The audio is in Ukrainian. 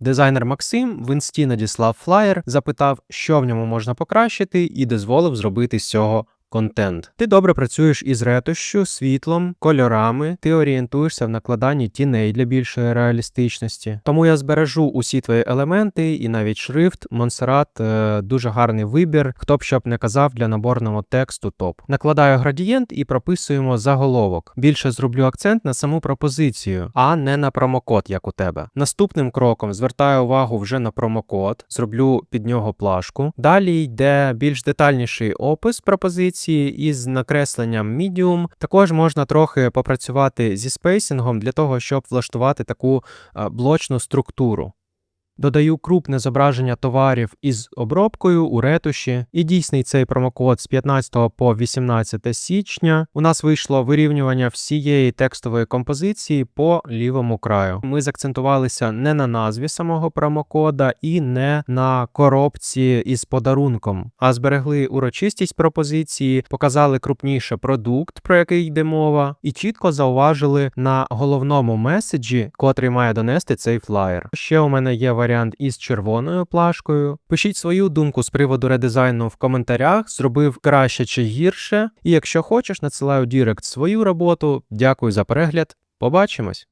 Дизайнер Максим в інсті надіслав флаєр, запитав, що в ньому можна покращити, і дозволив зробити з цього контент. Ти добре працюєш із ретушшю, світлом, кольорами, ти орієнтуєшся в накладанні тіней для більшої реалістичності. Тому я збережу усі твої елементи і навіть шрифт. Монсеррат е, дуже гарний вибір. Хто б щоб не казав для наборного тексту топ. Накладаю градієнт і прописуємо заголовок. Більше зроблю акцент на саму пропозицію, а не на промокод, як у тебе. Наступним кроком звертаю увагу вже на промокод, зроблю під нього плашку. Далі йде більш детальніший опис пропозиції із накресленням medium. Також можна трохи попрацювати зі спейсингом для того, щоб влаштувати таку е, блочну структуру. Додаю крупне зображення товарів із обробкою у ретуші, і дійсний цей промокод з 15 по 18 січня. У нас вийшло вирівнювання всієї текстової композиції по лівому краю. Ми закцентувалися не на назві самого промокода і не на коробці із подарунком, а зберегли урочистість пропозиції, показали крупніше продукт, про який йде мова, і чітко зауважили на головному меседжі, котрий має донести цей флаєр. Ще у мене є варіант із червоною плашкою. Пишіть свою думку з приводу редизайну в коментарях, зробив краще чи гірше. І якщо хочеш, надсилаю Дірект свою роботу. Дякую за перегляд. Побачимось!